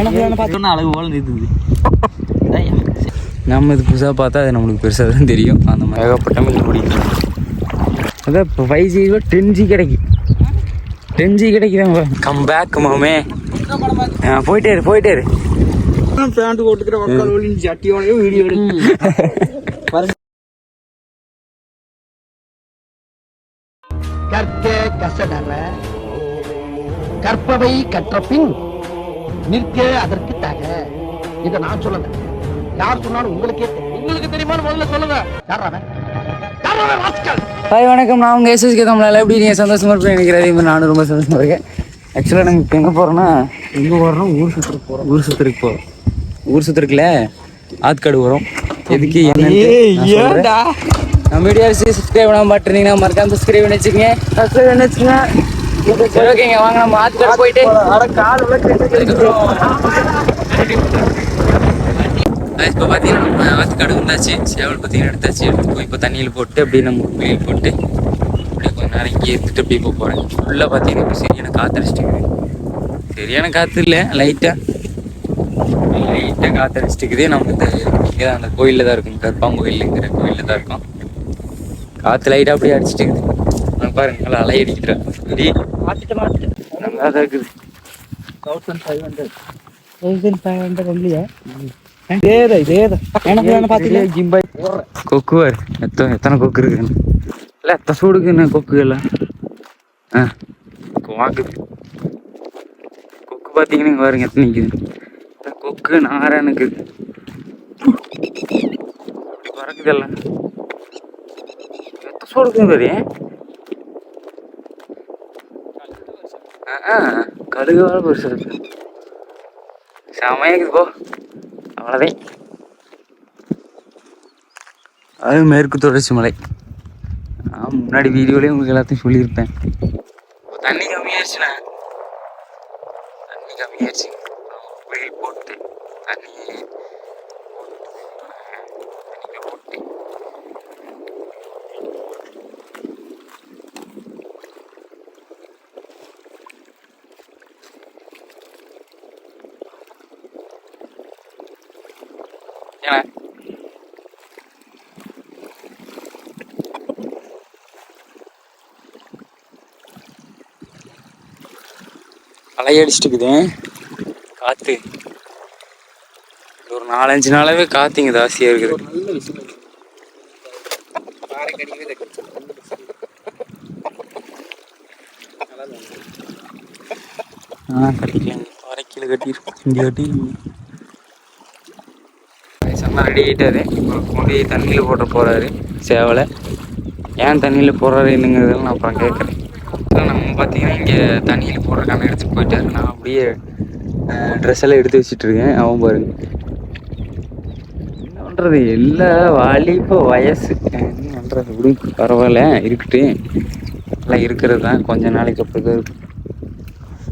எனக்கு பார்த்தோன்னா அழகு போல நிறுத்துது நம்ம இது புதுசாக பார்த்தா அது நம்மளுக்கு பெருசாக தான் தெரியும். அந்த மாதிரி. ஏகப்பட்ட மீன் பிடிக்கும் அதான் இப்போ ஃபைவ் ஜி டென் ஜி கிடைக்கும் டென் ஜி கிடைக்குதாங்க கம் பேக் மாமே. போயிட்டே இரு போயிட்டே இரு. பேண்ட் போட்டுக்கிற மக்கள் ஒளி சட்டியோடய வீடியோ கற்க கசடற. கற்பவை கற்ற பின் நிற்க அதற்கு தக. இத நான் சொல்லல. யார் சொன்னாலும் உங்களுக்கே தெரியும். உங்களுக்கு தெரியுமா முதல்ல சொல்லுங்க. யார் ஹாய் வணக்கம். நான் உங்கள் எஸ்எஸ்கே தமிழால் எப்படி நீங்கள் சந்தோஷமாக இருப்பேன் நினைக்கிறேன் அதே மாதிரி நானும் ரொம்ப சந்தோஷமாக இருக்கேன். ஆக்சுவலாக நாங்கள் இப்போ எங்கே போகிறோன்னா எங்க வர்றோம் ஊர் சுற்றுக்கு போறோம். ஊர் சுற்றுக்கு போகிறோம் ஊர் சுற்றுருக்குல ஆத்காடு வரும் எதுக்கு ஏன்டா? நம்ம வீடியோ சப்ஸ்கிரைப் பண்ணாம பார்த்துருந்தீங்கன்னா மறக்காம சப்ஸ்கிரைப் பண்ணி வச்சுக்கோங்க. சப்ஸ்கிரைப் பண்ணி வச்சுக்கோங்க. சரி ஓகேங்க வாங்க நம்ம ஆத்காடு போயிட்டு. இப்போ பார்த்தீங்கன்னா நம்ம ஆத்துக்காடு வந்தாச்சு. சேவல் பார்த்தீங்கன்னா எடுத்தாச்சு. எடுத்து போய் இப்போ தண்ணியில் போட்டு அப்படியே நம்ம குளியல் போட்டு அப்படியே கொஞ்ச நேரம் இங்கே இருந்துட்டு அப்படியே போக போகிறேன் ஃபுல்லாக பார்த்தீங்கன்னா இப்போ சரியான காற்றடிச்சிட்டு சரியான காற்று இல்லை லைட்டாக லைட்டாக காற்றடிச்சிட்டு இருக்குது. நம்ம இந்த இங்கே தான் அந்த கோயிலில் தான் இருக்கும். கருப்பாங்கோயிலுங்கிற கோயிலில் தான் இருக்கோம். காற்று லைட்டாக அப்படியே அடிச்சிட்டு இருக்குது பாருங்க நல்லா அலை அடிக்கிறேன் சரி மாத்திட்டு மாத்திட்டு. நல்லா தான் இருக்குது. Thousand five hundred thousand five hundred ஜிம்பாய் கொக்கு எத்தனை எத்தனை கொக்கு இருக்குன்னு இல்லை எத்தனை சூடுக்குன்னு கொக்கு எல்லாம் ஆ வாக்குது கொக்கு பார்த்தீங்கன்னா பாருங்க எத்தனை நிற்குது கொக்கு நாராயணுக்கு இப்படி பறக்குது எல்லாம். பாரு ஆ கழுகுவால் பெருசு இருக்கு செமையாக்குது போ. அவ்வளோதான் அது மேற்கு தொடர்ச்சி மலை. நான் முன்னாடி வீடியோலேயே உங்களுக்கு எல்லாத்தையும் சொல்லியிருப்பேன். தண்ணி கம்மியாயிருச்சுண்ணே. தண்ணி கம்மியாயிருச்சு. வெயில் போட்டு தண்ணி அலை அடிச்சிட்டு இருக்குது காற்று ஒரு நாலஞ்சு நாளாவே காற்று இங்கே ஜாஸ்தியாக இருக்குது நல்ல விஷயம் பாறை கீழே கட்டியிருக்கோம் இங்கே கட்டி செம்ம ரெடி ஆகிட்டாரு இப்போ கொண்டு தண்ணியில் போட்டு போகிறாரு சேவலை. ஏன் தண்ணியில் போடுறாரு என்னங்கிறதெல்லாம் நான் அப்புறம் கேட்குறேன். பார்த்தீங்கன்னா இங்கே தண்ணியில் போடுறக்கான எடுத்துகிட்டு போயிட்டாரு. நான் அப்படியே ட்ரெஸ் எல்லாம் எடுத்து வச்சுட்டு இருக்கேன் அவன் பாருங்க என்ன பண்ணுறது எல்லா வாலிப வயசு. என்ன பண்ணுறது விடு பரவாயில்ல இருக்கட்டு எல்லாம் இருக்கிறது தான். கொஞ்ச நாளைக்கு அப்புறம் தான்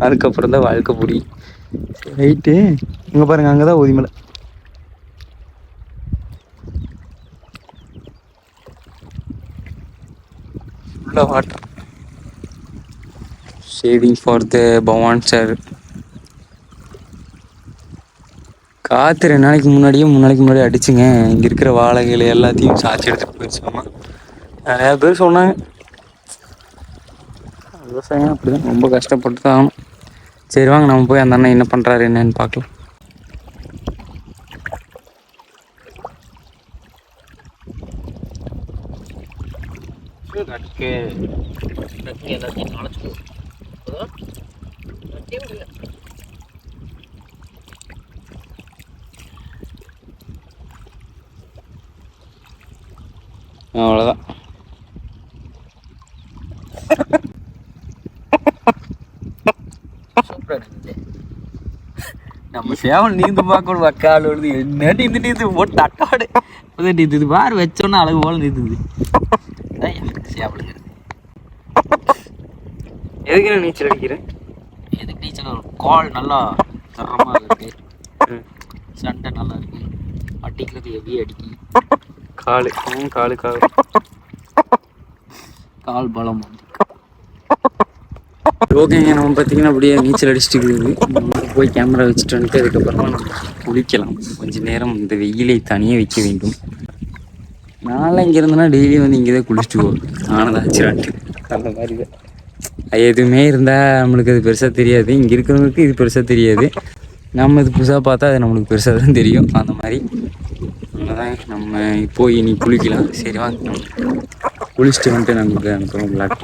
அதுக்கப்புறம் தான் வாழ்க்கை புடி ரைட்டு இங்கே பாருங்க அங்கே தான் ஒதிமலை ஃபுல்லாக water. Shading for the Pawan sir காற்று ரெண்டு நாளைக்கு முன்னாடியே மூணு நாளைக்கு முன்னாடி அடிச்சுங்க. இங்கே இருக்கிற வாழைகள் எல்லாத்தையும் சாச்சி எடுத்துகிட்டு போயிடுச்சோமா நிறையா பேர் சொன்னாங்க. விவசாயம் அப்படி தான் ரொம்ப கஷ்டப்பட்டு தான் ஆகணும். சரி வாங்க நம்ம போய் அந்த அண்ணன் என்ன பண்ணுறாரு என்னன்னு பார்க்கலாம். நட்கு அவ்வளோதான் நம்ம சேவல் நீந்து பார்க்கணும்? வக்கால் வருது. என்ன நீந்து நீந்து? போட்டு அட்டாடு அது பாரு வச்சோன்னா அழகு போல நீந்துது. சேவலுங்கிறது எதுக்கு நான் நீச்சல் அடிக்கிறேன் எதுக்கு நீச்சல்? ஒரு கால் நல்லா தரமாக இருக்கு. சண்டை நல்லா இருக்கு. அடிக்கிறது ஹெவி அடிக்கி. காலு காலு காலு. கால் பலம் வந்து. ஓகேங்க நம்ம பார்த்தீங்கன்னா அப்படியே நீச்சல் அடிச்சுட்டு இருக்குது. நம்ம போய் கேமரா வச்சுட்டு வந்துட்டு அதுக்கப்புறமா நம்ம குளிக்கலாம். கொஞ்ச நேரம் இந்த வெயிலை தனியே வைக்க வேண்டும். நான்லாம் இங்கே இருந்தேன்னா டெய்லி வந்து இங்கே தான் குளிச்சுட்டு போவேன் ஆனதாச்சுரான்ட்டு அந்த மாதிரி தான். எதுவுமே இருந்தால் நம்மளுக்கு அது பெருசாக தெரியாது. இங்கே இருக்கிறவங்களுக்கு இது பெருசாக தெரியாது. நம்ம இது புதுசாக பார்த்தா அது நம்மளுக்கு பெருசாக தான் தெரியும். அந்த மாதிரி. அதான் நம்ம போய் இனி குளிக்கலாம். சரி வாங்க. குளிச்சுட்டு வந்துட்டு நான் உங்களுக்கு அனுப்புகிறோம் பிளாக்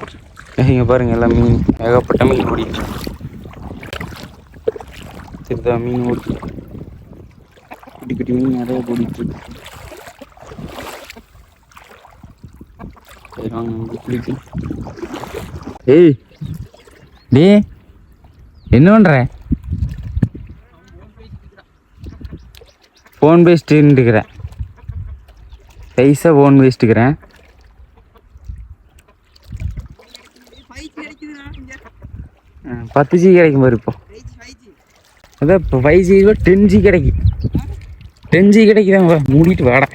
இங்கே பாருங்கள் எல்லாம் மீன். ஏகப்பட்ட மீன் ஓடிட்டு இருக்கு. திருதா மீன் ஓடி. குட்டி குட்டி மீன் நிறைய ஓடிட்டு சரி வாங்க குளிக்கலாம். ஏய் டே என்ன பண்ணுற ஃபோன் பேசிட்டுருக்கிறேன் பைசா ஃபோன் பேசிட்டுக்கிறேன் பத்து ஜி கிடைக்கும் பாரு இப்போ. அதான் இப்போ ஃபைவ் ஜி டென் ஜி கிடைக்கும். டென் ஜி கிடைக்குதான் மூடிட்டு வாடா.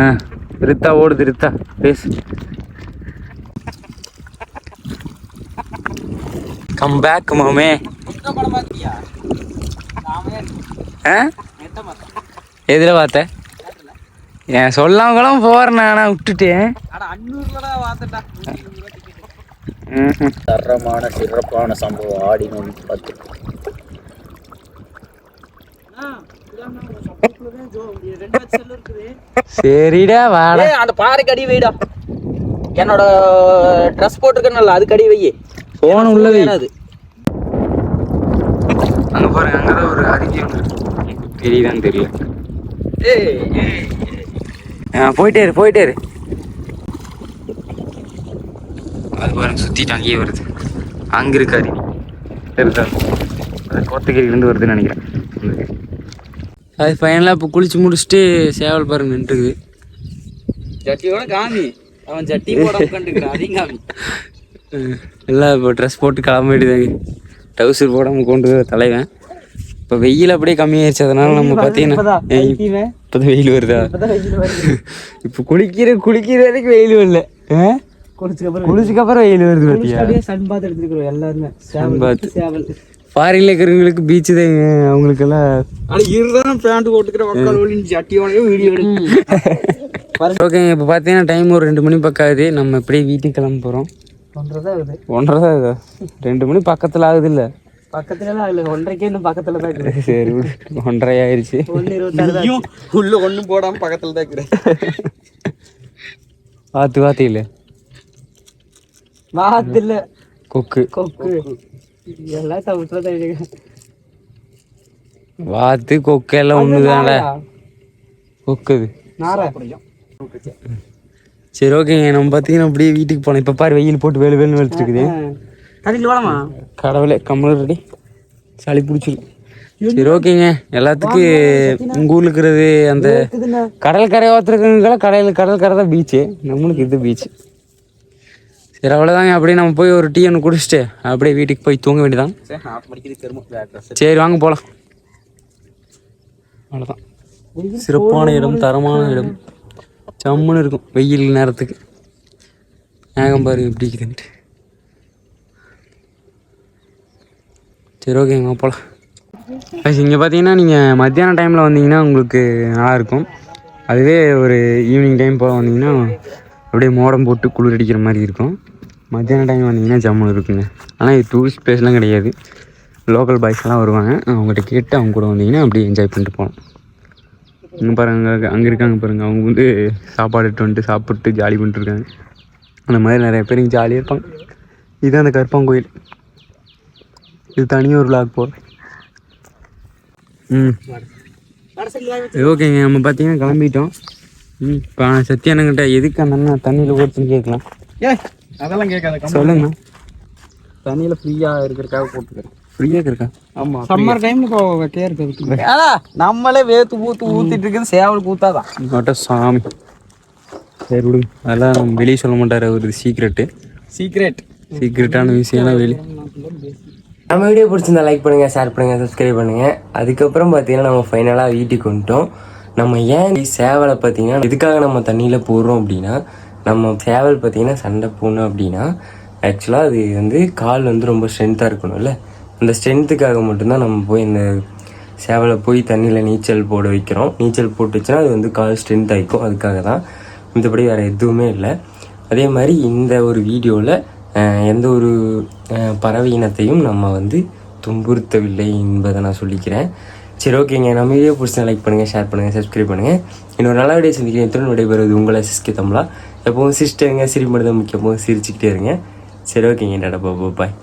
ஆ ரித்தா ஓடுது ரித்தா பேசு. கம் பேக் மாமே எதில் பார்த்த? ஏன் சொல்லாம கூட போகிறேன் நான் விட்டுட்டேன். தரமான சிறப்பான சம்பவம் ஆடி நோம்பி பத்து. சரிடா வாடா. அந்த பாறைக்கு அடி வைடா. என்னோட ட்ரெஸ் போட்டிருக்கேன்ல அதுக்கு அடி வை ஃபோன் உள்ள வை அது அங்கே பாருங்க அங்கே தான் ஒரு இருக்கு. தெரியுதான்னு தெரியல. போயிட்டே இரு போயிட்டே இரு. அது பாருங்க சுற்றிட்டு அங்கேயே வருது. அங்கே இருக்கு அருவி. தெரியுதா வருதுன்னு நினைக்கிறேன். அது ஃபைனலாக இப்போ குளிச்சு முடிச்சுட்டு சேவல் பாருங்க நின்றுக்குது. ஜட்டியோட காமி. அவன் ஜட்டி போட உட்காந்துக்கிறான் அதையும் காமி. எல்லாம் இப்போ ட்ரெஸ் போட்டு கிளம்ப வேண்டியதாங்க டவுசர் போடாமல் கொண்டு வர தலைவன். இப்போ வெயில் அப்படியே கம்மியாயிருச்சு அதனால நம்ம பார்த்தீங்கன்னா இப்போ வெயில் வருதா? இப்போ குளிக்கிற குளிக்கிற வரைக்கும் வெயில் வரல? குளிச்சுக்கு அப்புறம் வெயில் வருது பார்த்தியா சன் பாத் எடுத்துக்கிறோம் எல்லாருமே. Sunbath. சேவல் ஃபாரின்ல இருக்கிறவங்களுக்கு பீச்சு தான் அவங்களுக்கெல்லாம் ஆனா இருதான் பேண்ட் போட்டுக்கிற மக்கள் ஒளி ஜட்டியோடய வீடியோ எடு ஓகேங்க இப்போ பார்த்தீங்கன்னா டைம் ஒரு ரெண்டு மணி பக்கம் ஆகுது. நம்ம இப்படியே வீட்டுக்கு கிளம்ப போகிறோம் ஒன்றரை ஆகுது. ஒன்றரை தான் ஆகுதா? ரெண்டு மணி பக்கத்தில் ஆகுது இல்லை பக்கத்துல எல்லாம் இல்ல ஒன்றரைக்கே இன்னும் பக்கத்துல தான் இருக்குது. சரி. ஒன்றரை ஆயிடுச்சு ஒன்னு இருபத்தாறு உள்ள ஒண்ணும் போடாம பக்கத்துல தான் இருக்கிறேன். இல்லை. வாத்து இல்ல. கொக்கு. கொக்கு. எல்லாம் தவிர்த்து வாத்து கொக்கு எல்லாம் ஒன்று தானே கொக்குது. நாரா? சரி ஓகேங்க நம்ம பார்த்தீங்கன்னா அப்படியே வீட்டுக்கு போனோம் இப்போ பாரு வெயில் போட்டு வேலு வேலுன்னு வலிச்சுட்டு இருக்குது வேணாமா கடவுளே கம்மல் ரெடி. சளி பிடிச்சிருக்கு சரி ஓகேங்க எல்லாத்துக்கும் உங்கள் ஊரில் இருக்கிறது அந்த கடல் கரை ஓத்துருக்கவங்களாம் கடையில் கடல் கரை தான் பீச்சு நம்மளுக்கு இது பீச்சு சரி அவ்வளோதாங்க அப்படியே நம்ம போய் ஒரு டீ ஒன்று குடிச்சிட்டு அப்படியே வீட்டுக்கு போய் தூங்க வேண்டியதான் சரி வாங்க போகலாம் அவ்வளோதான் சிறப்பான இடம் தரமான இடம். சம்முன்னு இருக்கும். வெயில் நேரத்துக்கு. ஏகம் பாருங்க எப்படி இருக்குதுன்ட்டு சரி ஓகேங்க போகலாம் இங்கே பார்த்தீங்கன்னா நீங்கள் மத்தியான டைமில் வந்தீங்கன்னா உங்களுக்கு நல்லா இருக்கும். அதுவே ஒரு ஈவினிங் டைம் போக வந்தீங்கன்னா அப்படியே மோடம் போட்டு குளிர் அடிக்கிற மாதிரி இருக்கும். மத்தியான டைம் வந்தீங்கன்னா ஜம்முன்னு இருக்குங்க. ஆனால் இது டூரிஸ்ட் பிளேஸ்லாம் கிடையாது. லோக்கல் பாய்ஸ்லாம் வருவாங்க. அவங்ககிட்ட கேட்டு அவங்க கூட வந்தீங்கன்னா அப்படியே என்ஜாய் பண்ணிட்டு போகலாம் இங்கே பாருங்க அங்கே அங்கே இருக்காங்க பாருங்க. அவங்க வந்து சாப்பாடு எடுத்து வந்துட்டு சாப்பிட்டு ஜாலி பண்ணிட்டு இருக்காங்க. அந்த மாதிரி நிறைய பேர் இங்கே ஜாலியாக இருப்பாங்க. இதுதான் அந்த கருப்பாங்கோயில் இது தனியாக ஒரு விளாக் போகிறேன் ம். ஓகேங்க நம்ம பார்த்தீங்கன்னா கிளம்பிட்டோம். ம் இப்போ சத்யானங்கிட்ட எதுக்கு அந்த அண்ணன் தண்ணியில் ஓட்டுன்னு கேட்கலாம். ஏ அதெல்லாம் கேட்காத சொல்லுங்கண்ணா தண்ணியில ஃப்ரீயா இருக்கிறதுக்காக போட்டுக்கிறேன். ஃப்ரீயாக இருக்கா? சம்மர் இப்போ நம்மளே வேத்து ஊத்து ஊத்திட்டு இருக்குது சேவல் கூத்தாதான் சாமி. சரி விடுங்க அதெல்லாம் வெளியே சொல்ல மாட்டார் ஒரு சீக்ரெட்டு சீக்ரெட் சீக்ரெட்டான விஷயம்லாம் வெளியே நம்ம வீடியோ பிடிச்சிருந்தா லைக் பண்ணுங்க ஷேர் பண்ணுங்க சப்ஸ்கிரைப் பண்ணுங்க. அதுக்கப்புறம் பார்த்தீங்கன்னா நம்ம ஃபைனலாக வீட்டுக்கு வந்துட்டோம். நம்ம ஏன் சேவலை பார்த்தீங்கன்னா எதுக்காக நம்ம தண்ணியில் போடுறோம் அப்படின்னா நம்ம சேவல் பார்த்தீங்கன்னா சண்டை போகணும் அப்படின்னா ஆக்சுவலாக அது வந்து கால் வந்து ரொம்ப ஸ்ட்ரென்த்தாக இருக்கணும்ல. அந்த ஸ்ட்ரென்த்துக்காக மட்டும்தான் நம்ம போய் இந்த சேவலை போய் தண்ணியில் நீச்சல் போட வைக்கிறோம். நீச்சல் போட்டுச்சுன்னா அது வந்து கால் ஸ்ட்ரென்த் ஆகிக்கும் அதுக்காக தான். மற்றபடி வேறு எதுவுமே இல்லை. அதே மாதிரி இந்த ஒரு வீடியோவில் எந்த ஒரு பறவை இனத்தையும் நம்ம வந்து துன்புறுத்தவில்லை என்பதை நான் சொல்லிக்கிறேன். சரி ஓகேங்க நம்ம வீடியோ பிடிச்சா லைக் பண்ணுங்கள் ஷேர் பண்ணுங்கள் சப்ஸ்கிரைப் பண்ணுங்கள் இன்னொரு நல்ல வீடியோ சந்திக்கிறேன். எத்தனை விடைபெறுவது உங்களை சிஸ்கே தமிழா. எப்பவும் சிரிச்சிட்டே இருங்க சிரிப்படுத்த முக்கியமாக சிரிச்சுக்கிட்டே இருங்க. சரி ஓகேங்க டாடா பாய்